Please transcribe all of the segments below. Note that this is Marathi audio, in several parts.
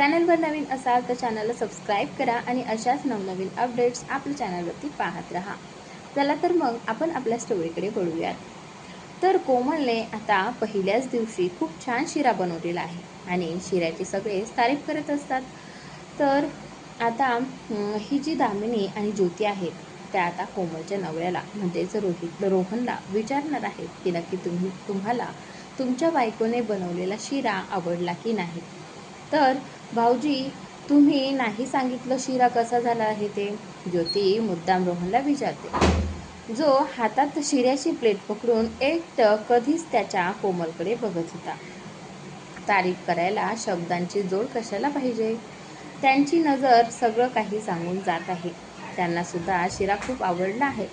चॅनलवर नवीन असाल तर चॅनलला सबस्क्राईब करा आणि अशाच नवनवीन अपडेट्स आपल्या चॅनलवरती पाहत राहा. चला तर मग आपण आपल्या स्टोरीकडे वळूयात. तर कोमलने आता पहिल्याच दिवशी खूप छान शिरा बनवलेला आहे आणि शिऱ्याची सगळेच तारीफ करत असतात. तर आता ही जी दामिनी आणि ज्योती आहेत त्या आता कोमलच्या नवऱ्याला म्हणजेच रोहित रोहनला विचारणार आहेत की नक्की तुम्ही तुम्हाला तुमच्या बायकोने बनवलेला शिरा आवडला की नाही. तर भाऊजी तुम्ही नाही सांगितलं शिरा कसा झाला आहे ते? ज्योती मुद्दाम रोहनला विचारते. जो हातात शिऱ्याची प्लेट पकडून एकटक कधीच त्याच्या कोमलकडे बघत होता. तारीफ करायला शब्दांची जोड कशाला पाहिजे? त्यांची नजर सगळं काही सांगून जात आहे. त्यांना सुद्धा शिरा खूप आवडला आहे.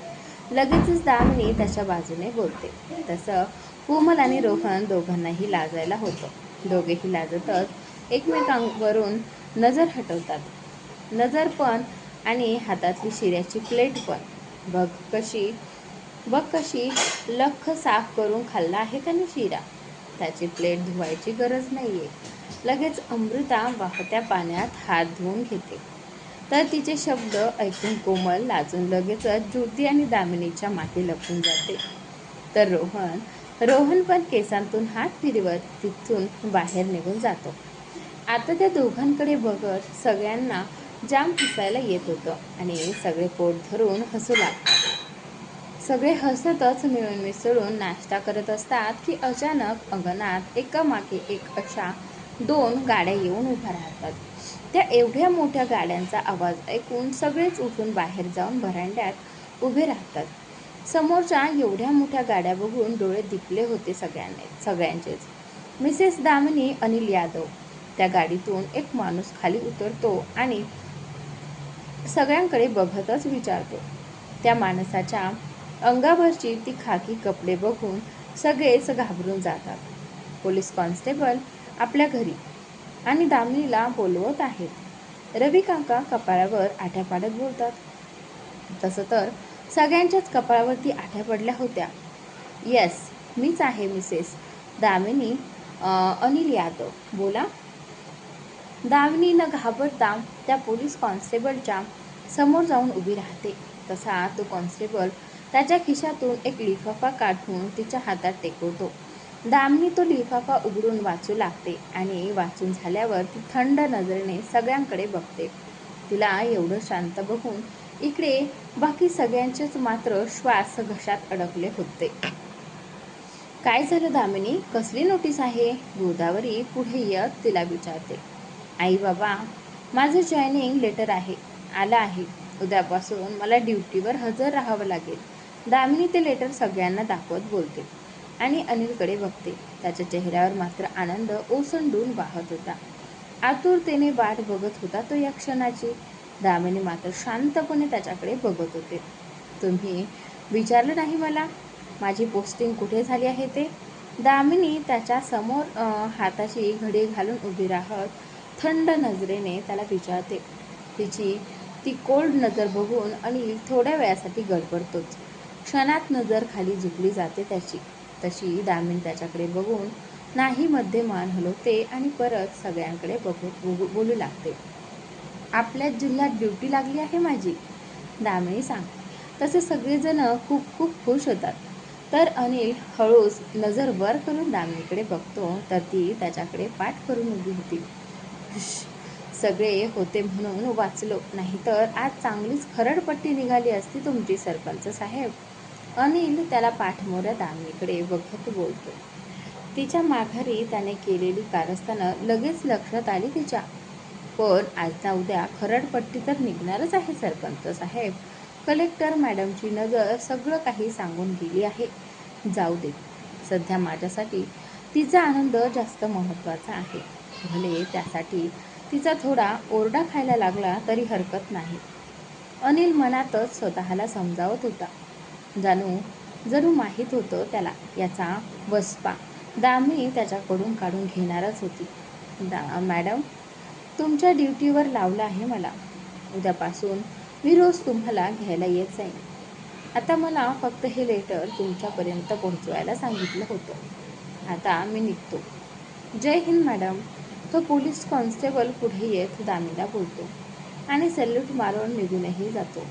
लगेचच दामिनी त्याच्या बाजूने बोलते. तसं कोमल आणि रोहन दोघांनाही लाजायला होतं. दोघेही लाजतच एकमेकांवरून नजर हटवतात. नजर पण आणि हातातली शिऱ्याची प्लेट पण. बघ कशी बघ कशी लख साफ करून खाल्ला आहे का नाही शिरा. त्याची प्लेट धुवायची गरज नाही आहे लगेच अमृता वाहत्या पाण्यात हात धुवून घेते. तर तिचे शब्द ऐकून कोमल लाजून लगेचच ज्योती आणि दामिनीच्या मागे लपून जाते. तर रोहन रोहन पण केसांतून हात फिरवत तिथून बाहेर निघून जातो. आता त्या दोघांकडे बघत सगळ्यांना जाम हसायला येत होतं आणि सगळे पोट धरून हसू लागतात. सगळे हसतच मिळून मिसळून नाश्ता करत असतात की अचानक अंगणात एकामागे एक अशा दोन गाड्या येऊन उभ्या राहतात. त्या एवढ्या मोठ्या गाड्यांचा आवाज ऐकून सगळेच उठून बाहेर जाऊन भरांड्यात उभे राहतात. समोरच्या एवढ्या मोठ्या गाड्या बघून डोळे दिपले होते सगळ्यांनी सगळ्यांचेच. मिसेस दामिनी अनिल यादव त्या गाडीतून एक माणूस खाली उतरतो आणि सगळ्यांकडे बघतच विचारतो. त्या माणसाच्या अंगावरची ती खाकी कपडे बघून सगळेच घाबरून जातात. पोलीस कॉन्स्टेबल आपल्या घरी आणि दामिनीला बोलवत आहेत. रवी काका कपाळावर आठ्या पाडत बोलतात. तसं तर सगळ्यांच्याच कपाळावरती आठ्या पडल्या होत्या. येस मीच आहे मिसेस. दामिनी अनिल यादव. बोला. दामिनी न घाबरता त्या पोलीस कॉन्स्टेबलच्या समोर जाऊन उभी राहते. तसा तो कॉन्स्टेबल त्याच्या खिशातून एक लिफाफा काढून तिच्या हातात टेकवतो. दामिनी तो लिफाफा उघडून वाचू लागते आणि वाचून झाल्यावर ती थंड नजरेने सगळ्यांकडे बघते. तिला एवढं शांत बघून इकडे बाकी सगळ्यांचेच मात्र श्वास घशात अडकले होते. काय झालं दामिनी? कसली नोटीस आहे? गोदावरी पुढे येत तिला विचारते. आई बाबा माझं जॉईनिंग लेटर आहे आलं आहे. उद्यापासून मला ड्युटीवर हजर राहावं लागेल. दामिनी ते लेटर सगळ्यांना दाखवत बोलते आणि अनिलकडे बघते. त्याच्या चेहऱ्यावर मात्र आनंद ओसंडून वाहत होता. आतुरतेने वाट बघत होता तो या क्षणाची. दामिनी मात्र शांतपणे त्याच्याकडे बघत होते. तुम्ही विचारलं नाही मला? माझी पोस्टिंग कुठे झाली आहे ते? दामिनी त्याच्यासमोर हाताची घडी घालून उभी राहत थंड नजरेने त्याला विचारते. तिची ती कोल्ड नजर बघून अनिल थोड्या वेळासाठी गडबडतोच. क्षणात नजर खाली झुकली जाते त्याची. तशी दामिन त्याच्याकडे बघून नाही मध्ये मान हलवते आणि परत सगळ्यांकडे बघू- बोलू लागते. आपल्याच जिल्ह्यात ड्युटी लागली आहे माझी? दामिनी सांग. तसे सगळेजण खूप खूप खुश होतात. तर अनिल हळूच नजर वर करून दामिनीकडे बघतो तर ती त्याच्याकडे पाठ करून उभी होती. सगळे होते म्हणून वाचलो. नाहीतर आज चांगलीच खरडपट्टी निघाली असती तुमची सरपंच साहेब. अनिल त्याला पाठमोऱ्या दामीकडे बघत बोलतो. तिच्या माघारी त्याने केलेली कारस्थानं लगेच लक्षात आली तिच्या. पण आज ना उद्या खरडपट्टी तर निघणारच आहे सरपंच साहेब. कलेक्टर मॅडमची नजर सगळं काही सांगून गेली आहे. जाऊ दे सध्या माझ्यासाठी तिचा आनंद जास्त महत्त्वाचा आहे. भले त्यासाठी तिचा थोडा ओरडा खायला लागला तरी हरकत नाही. अनिल मनातच स्वतःला समजावत होता. जाणू जणू माहीत होतं त्याला याचा वसपा. दामी त्याच्याकडून काढून घेणारच होती. दा मॅडम तुमच्या ड्युटीवर लावलं आहे मला. उद्यापासून मी रोज तुम्हाला घ्यायला येत जाईन. आता मला फक्त हे लेटर तुमच्यापर्यंत पोहोचवायला सांगितलं होतं. आता मी निघतो. जय हिंद मॅडम. तो पोलीस कॉन्स्टेबल पुढे येत दामीला बोलतो आणि सल्यूट मारून निघूनही जातो.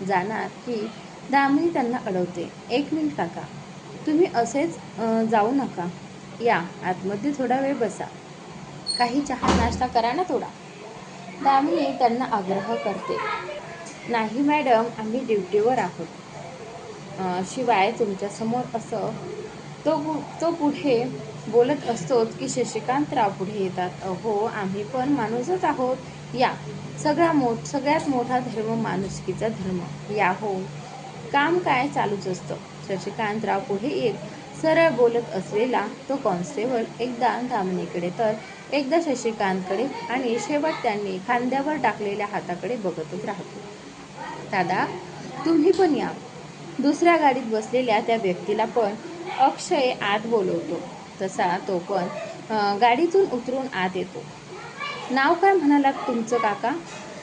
जाणार की दामिनी त्यांना अडवते. एक मिनिट काका तुम्ही असेच जाऊ नका. या आतमध्ये थोडा वेळ बसा. काही चहा नाश्ता करा ना थोडा. दामिनी त्यांना आग्रह करते. नाही मॅडम आम्ही ड्युटीवर आहोत. शिवाय तुमच्यासमोर असं तो तो पुढे बोलत असतोच की शशिकांत राव पुढे येतात. अहो आम्ही पण माणूसच आहोत. या. सगळा मोठ सगळ्यात मोठा धर्म माणुसकीचा धर्म. या हो. काम काय चालूच असतं. शशिकांतराव पुढे येत सरळ बोलत असलेला तो कॉन्स्टेबल एकदा दामिनीकडे तर एकदा शशिकांतकडे आणि शेवट त्यांनी खांद्यावर टाकलेल्या हाताकडे बघतच राहतो. दादा तुम्ही पण या. दुसऱ्या गाडीत बसलेल्या त्या व्यक्तीला पण अक्षय आत बोलवतो. तसा तो पण गाडीतून उतरून आत येतो. नाव काय म्हणालात तुमचं काका?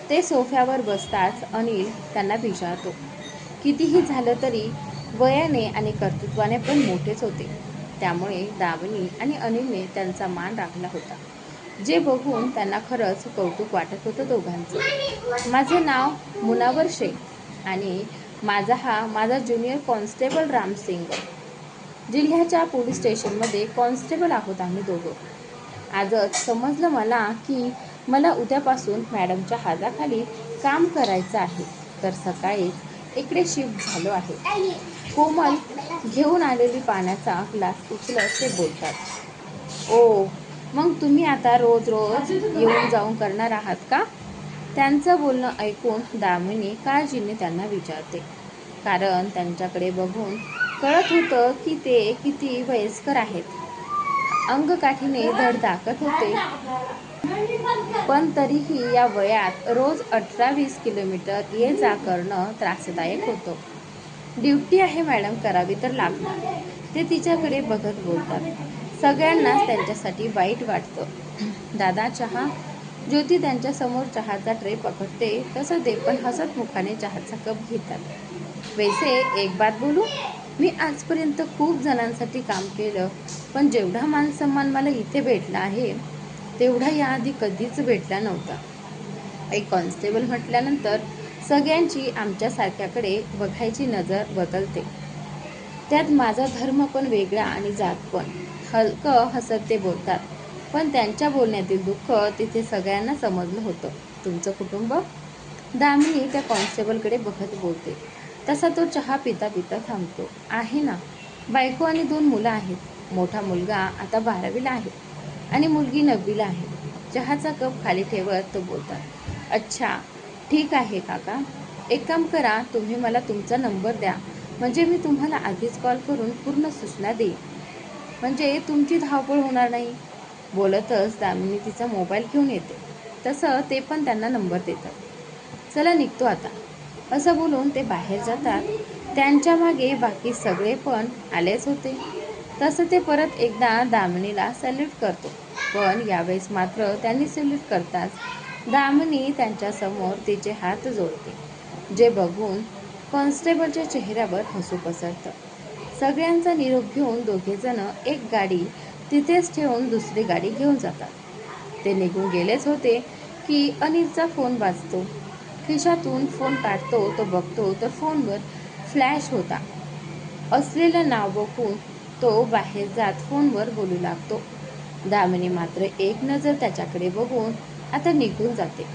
ते सोफ्यावर बसताच अनिल त्यांना विचारतो. कितीही झालं तरी वयाने आणि कर्तृत्वाने पण मोठेच होते. त्यामुळे दावणी आणि अनिलने त्यांचा मान राखला होता. जे बघून त्यांना खरंच कौतुक वाटत होतं दोघांचं. माझं नाव मुनावर शेख आणि माझा हा माझा ज्युनियर कॉन्स्टेबल रामसिंग. जिल्ह्याच्या पोलीस स्टेशनमध्ये कॉन्स्टेबल आहोत आम्ही दोघं. आजच समजलं मला की मला उद्यापासून मॅडमच्या हाताखाली काम करायचं आहे. तर सकाळीच इकडे शिफ्ट झालो आहे. कोमल घेऊन आलेली पाण्याचा ग्लास उचलत ते बोलतात ओ मग तुम्ही आता रोज रोज येऊन जाऊन करणार आहात का? त्यांचं बोलणं ऐकून दामिनी काळजीने त्यांना विचारते कारण त्यांच्याकडे बघून कळत होतं की ते किती वयस्कर आहेत. अंगकाठीने धड दाखत होते. पण तरीही या वयात रोज अठरा वीस किलोमीटर ये जा करणं त्रासदायक होतं. ड्युटी आहे मॅडम करावी तर लागणार. ते तिच्याकडे बघत बोलतात. सगळ्यांनाच त्यांच्यासाठी वाईट वाटतं. दादा चहा? ज्योती त्यांच्यासमोर चहाचा ट्रे पकडते. तसं ते पण हसत मुखाने चहाचा कप घेतात. वैसे एक बात बोलू? मी आजपर्यंत खूप जणांसाठी काम केलं पण जेवढा मान सन्मान मला इथे भेटला आहे तेवढा याआधी कधीच भेटला नव्हता. एक कॉन्स्टेबल म्हटल्यानंतर सगळ्यांची आमच्यासारख्याकडे बघायची नजर बदलते. त्यात माझा धर्म पण वेगळा आणि जात पण. हलकं हसत ते बोलतात पण त्यांच्या बोलण्यातील दुःख तिथे सगळ्यांना समजलं होतं. तुमचं कुटुंब? दामिनी त्या कॉन्स्टेबलकडे बघत बोलते. तसा तो चहा पिता पिता थांबतो. आहे ना? बायको आणि दोन मुलं आहेत. मोठा मुलगा आता बारावीला आहे आणि मुलगी नववीला आहे. चहाचा कप खाली ठेवत तो बोलतात अच्छा ठीक आहे काका. एक काम करा तुम्ही मला तुमचा नंबर द्या. म्हणजे मी तुम्हाला आधीच कॉल करून पूर्ण सूचना देईन. म्हणजे तुमची धावपळ होणार नाही. बोलतच दामिनी तिचा मोबाईल घेऊन येते. तसं ते पण त्यांना नंबर देतात. चला निघतो आता. असं बोलून ते बाहेर जातात. त्यांच्या मागे बाकी सगळे पण आलेच होते. तसं ते परत एकदा दामिनीला सॅल्यूट करतो. पण यावेळेस मात्र त्यांनी सॅल्यूट करताच दामिनी त्यांच्यासमोर तिचे हात जोडते. जे बघून कॉन्स्टेबलच्या चेहऱ्यावर हसू पसरतं. सगळ्यांचा निरोप घेऊन दोघेजण एक गाडी तिथेच ठेवून दुसरी गाडी घेऊन जातात. ते निघून गेलेच होते की अनिलचा फोन वाजतो. खिशातून फोन काढतो तो बघतो तर फोनवर फ्लॅश होता. असलेलं नाव बघून तो बाहेर जात फोनवर बोलू लागतो. दामिनी मात्र एक नजर त्याच्याकडे बघून आता निघून जाते.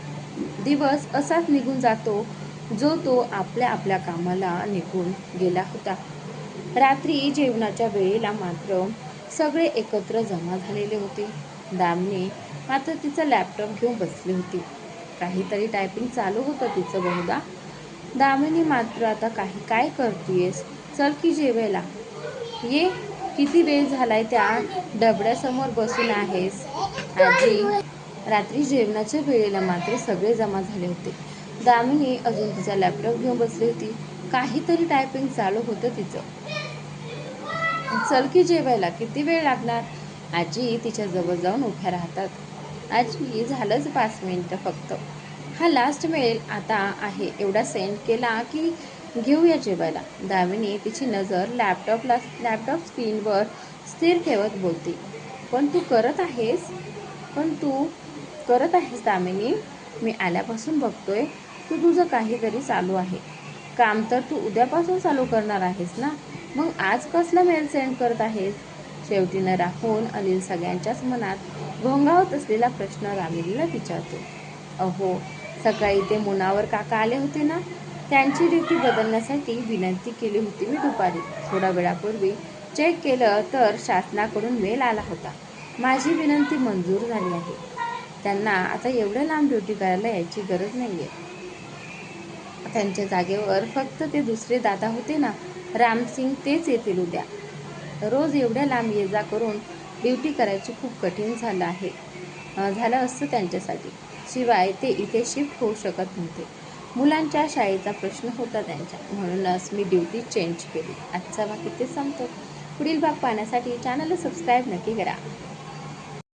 दिवस असाच निघून जातो जो तो आपल्या आपल्या कामाला निघून गेला होता. रात्री जेवणाच्या वेळेला मात्र सगळे एकत्र जमा झालेले होते. दामिनी मात्र तिचा लॅपटॉप घेऊन बसली होती. काहीतरी टायपिंग चालू होतं तिचं बहुधा. दामिनी मात्र आता काही काय करतेयस? चल की जेवायला. ये किती वेळ झालाय त्या डबड्यासमोर बसून आहेस? आजी. रात्री जेवणाच्या वेळेला मात्र सगळे जमा झाले होते. दामिनी अजून तिचा लॅपटॉप घेऊन बसली होती. काहीतरी टायपिंग चालू होतं तिचं. चल की जेवायला किती वेळ लागणार? आजी तिच्या जवळ जाऊन उभ्या राहतात. आजी झालंच पाच मिनटं फक्त. हा लास्ट मेल आता आहे. एवढा सेंड केला की घेऊया जेवायला. दामिनी तिची नजर लॅपटॉपला लॅपटॉप स्क्रीनवर स्थिर ठेवत बोलते. पण तू करत आहेस? पण तू करत आहेस दामिनी? मी आल्यापासून बघतोय तू तुझं काहीतरी चालू आहे. काम तर तू उद्यापासून चालू करणार आहेस ना? मग आज कसला मेल सेंड करत आहेस? शेवटीनं राखून अनिल सगळ्यांच्याच मनात घोंगावत असलेला प्रश्न रामिलीला विचारतो. अहो सकाळी ते मुनावर काका आले होते ना? त्यांची ड्युटी बदलण्यासाठी विनंती केली होती मी दुपारी. थोड्या वेळापूर्वी चेक केलं तर शासनाकडून मेल आला होता. माझी विनंती मंजूर झाली आहे. त्यांना आता एवढ्या लांब ड्युटी करायला यायची गरज नाही आहे त्यांच्या जागेवर फक्त ते दुसरे दादा होते ना? रामसिंग तेच येतील उद्या. रोज एवढ्या लांब ये जा करून ड्युटी करायची खूप कठीण झालं आहे. झालं असतं त्यांच्यासाठी. शिवाय ते इथे शिफ्ट होऊ शकत नव्हते. मुलांच्या शाळेचा प्रश्न होता त्यांच्या म्हणूनच मी ड्युटी चेंज केली. आजचा भाग इथे संपतो. पुढील भाग पाहण्यासाठी चॅनलला सबस्क्राईब नक्की करा.